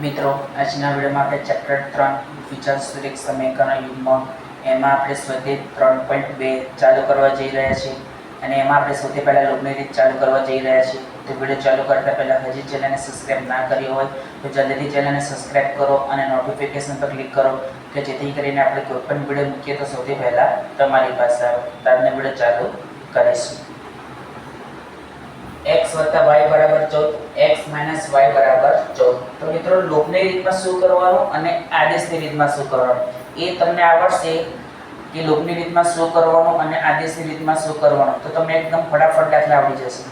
મિત્રો, આજના વિડીયોમાં આપણે ચેપ્ટર ત્રણ વિચારસૂરિક સમીકરણ યુગમાં એમાં આપણે સ્વાધ્યાય ત્રણ પોઈન્ટ બે ચાલુ કરવા જઈ રહ્યા છીએ અને એમાં આપણે સૌથી પહેલાં લોગની રીત ચાલુ કરવા જઈ રહ્યા છીએ. તો વીડિયો ચાલુ કરતા પહેલાં હજી ચેનલને સબસ્ક્રાઇબ ના કરી હોય, તો જલ્દીથી ચેનલને સબસ્ક્રાઇબ કરો અને નોટિફિકેશન પર ક્લિક કરો કે જેથી કરીને આપણે કોઈ પણ વીડિયો મૂકીએ તો સૌથી પહેલાં તમારી પાસે આવે. તો વીડિયો ચાલુ કરીશું. એક્સ વત્તા વાય બરાબર 14 માઇનસ y બરાબર 14 તો મિત્રો લોભની રીતમાં શું કરવાનું અને આદેશની રીતમાં શું કરવાનું? એ તમને આવડશે કે લોભની રીતમાં શું કરવાનું અને આદેશની રીતમાં શું કરવાનું. તો તમને એકદમ ફટાફટ દાખલા આવડી જશે.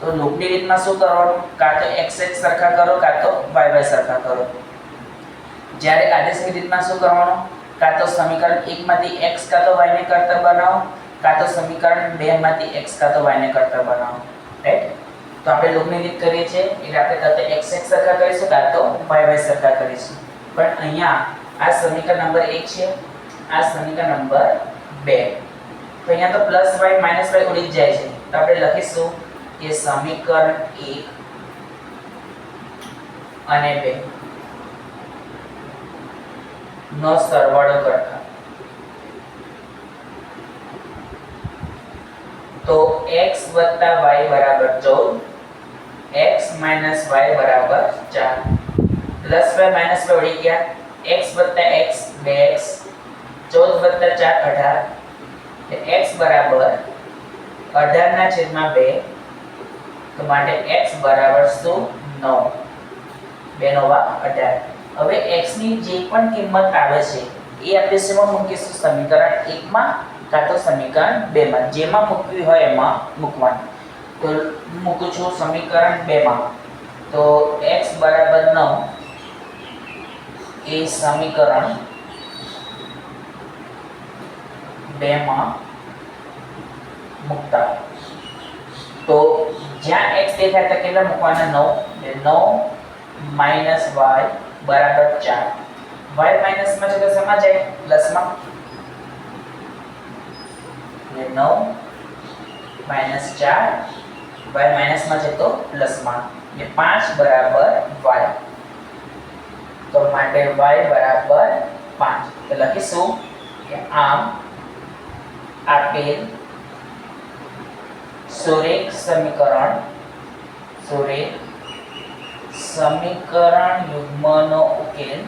તો લોભની રીતમાં શું કરવાનું? કાં તો x x સરખા કરો, કાં તો y y સરખા કરો. જ્યારે આદેશની રીતમાં શું કરવાનું? કાં તો સમીકરણ 1 માંથી x કાં તો y ને કરતા બનાવો, કાં તો સમીકરણ 2 માંથી x કાં તો y ને કરતા બનાવો. રાઈટ તો આપણે લોગની રીત કરીએ છીએ. એટલે આપણે કાં તો x સરખા કરીશું કાં તો y y સરખા કરીશું. પણ અહીંયા આ સમીકરણ નંબર 1 છે. આ સમીકરણ નંબર 2 તો અહીંયા તો પ્લસ y માઇનસ y ઉડી જાય છે. તો આપણે લખીશું કે સમીકરણ 1 અને 2 નો સરવાળો કરતા. તો x y બરાબર 14 x માઇનસ y બરાબર 4 प्लस y માઇનસ y ઉડી ગયા. x વત્તા x 2x 14 વત્તા 4 18 तो x બરાબર 18 ના में 2 तो માટે x બરાબર શું? 9 2 નો વા 18 હવે x ની જે પણ કિંમત આવે છે, એ શેમાં મૂકીશું? સમીકરણ 1 માં કાં તો સમીકરણ 2 માં. જેમાં મૂકવી હોય એમાં મૂકવાનું. મૂકું છું સમીકરણ બેમાં તો x બરાબર નવ એ સમીકરણ બેમાં મૂકતા તો જ્યાં x દેખાય ત્યાં કેટલા મૂકવાના? નવ. એટલે નવ માઇનસ વાય બરાબર 4 y માઇનસમાં છે તો શેમાં જાય? પ્લસમાં એટલે નવ માઇનસ 4 y માઇનસમાં છે તો પ્લસમાં એટલે 5 બરાબર y. તો માટે y બરાબર 5 તો લખીશું કે આમ આપેલ સુરેખ સમીકરણ સુરેખ સમીકરણ યુગ્મનો ઉકેલ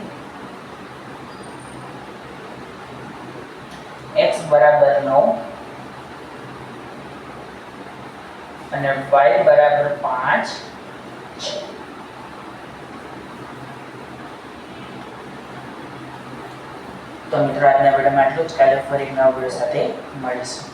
x બરાબર 9 અને y બરાબર 5 છે. તો મિત્રો, આજના વિડીયોમાં આટલું જ. કાલે ફરી નવા વીડિયો સાથે મળીશું.